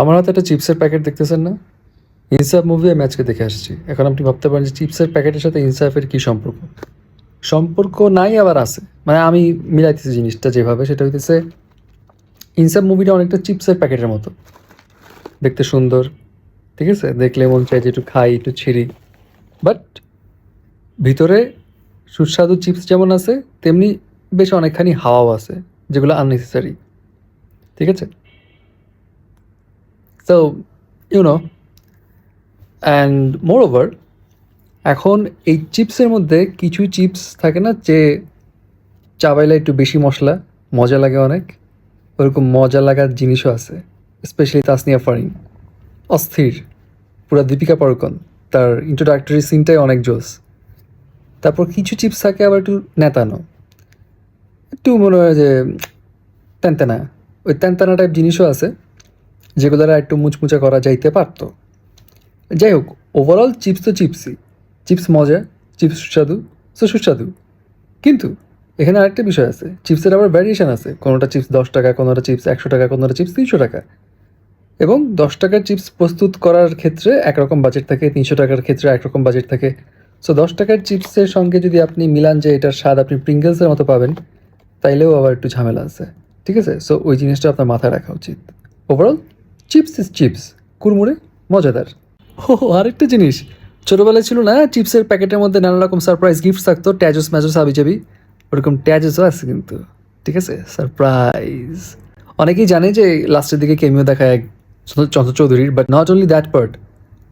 আমার হাতে একটা চিপসের প্যাকেট দেখতেছেন না? ইনসাফ মুভি আমি আজকে দেখে আসছি। এখন আপনি ভাবতে পারেন যে চিপসের প্যাকেটের সাথে ইনসাফের কি সম্পর্ক? সম্পর্ক নাই আবার আছে। মানে আমি মিলাইতেছি জিনিসটা যেভাবে, সেটা হইতেছে ইনসাফ মুভিটা অনেকটা চিপসের প্যাকেটের মতো। দেখতে সুন্দর। ঠিক আছে? দেখলে মন চাই যে একটু খাই, একটু ছিঁড়ি। বাট ভিতরে সুস্বাদু চিপস যেমন আছে, তেমনি বেশ অনেকখানি হাওয়াও আছে, যেগুলো আননেসেসারি ঠিক আছে? So you know and moreover এখন এই চিপসের মধ্যে কিছু চিপস থাকে না যে চাবাইলে একটু বেশি মশলা, মজা লাগে অনেক। ওরকম মজা লাগার জিনিসও আছে স্পেশালি তাসনিয়া ফারিন। অস্থির, পুরা দীপিকা পাড়ুকন, তার ইন্ট্রোডাক্টরি সিনটাই অনেক জোস। তারপর কিছু চিপস থাকে আবার একটু নেতানো। একটু মনে হয় যে তেনতেনা, ওই তেনতেনা টাইপ জিনিসও আছে। যেগুলো দ্বারা একটু মুচমুচা করা যাইতে পারতো। যাই হোক ওভারঅল চিপস তো চিপসই চিপস মজা চিপস সুস্বাদু সো সুস্বাদু। কিন্তু এখানে আরেকটা বিষয় আছে চিপসের আবার ভ্যারিয়েশন আছে। কোনোটা চিপস দশ টাকা, কোনোটা চিপস একশো টাকা, কোনোটা চিপস তিনশো টাকা। এবং দশ টাকার চিপস প্রস্তুত করার ক্ষেত্রে একরকম বাজেট থাকে, তিনশো টাকার ক্ষেত্রে একরকম বাজেট থাকে। সো দশ টাকার চিপসের সঙ্গে যদি আপনি মিলান যে এটার স্বাদ আপনি প্রিঙ্গলসের মতো পাবেন, তাইলেও আবার একটু ঝামেলা আছে। ঠিক আছে? সো ওই জিনিসটা আপনার মাথায় রাখা উচিত। ওভারঅল চিপস ইজ চিপস কুরমুরে মজাদার ও আরেকটা জিনিস ছোটোবেলায় ছিল না চিপসের প্যাকেটের মধ্যে নানা রকম সারপ্রাইজ গিফট থাকতো ট্যাজস ম্যাজস হাবি যাবি ওরকম ট্যাজসও আছে কিন্তু ঠিক আছে সারপ্রাইজ অনেকেই জানে যে লাস্টের দিকে কেমিও দেখা এক চন্দ্র চৌধুরীর but not only that part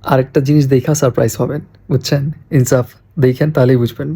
আরেকটা জিনিস দেখা সারপ্রাইজ হবেন বুঝছেন ইনসাফ দেখেন তাহলেই বুঝবেন.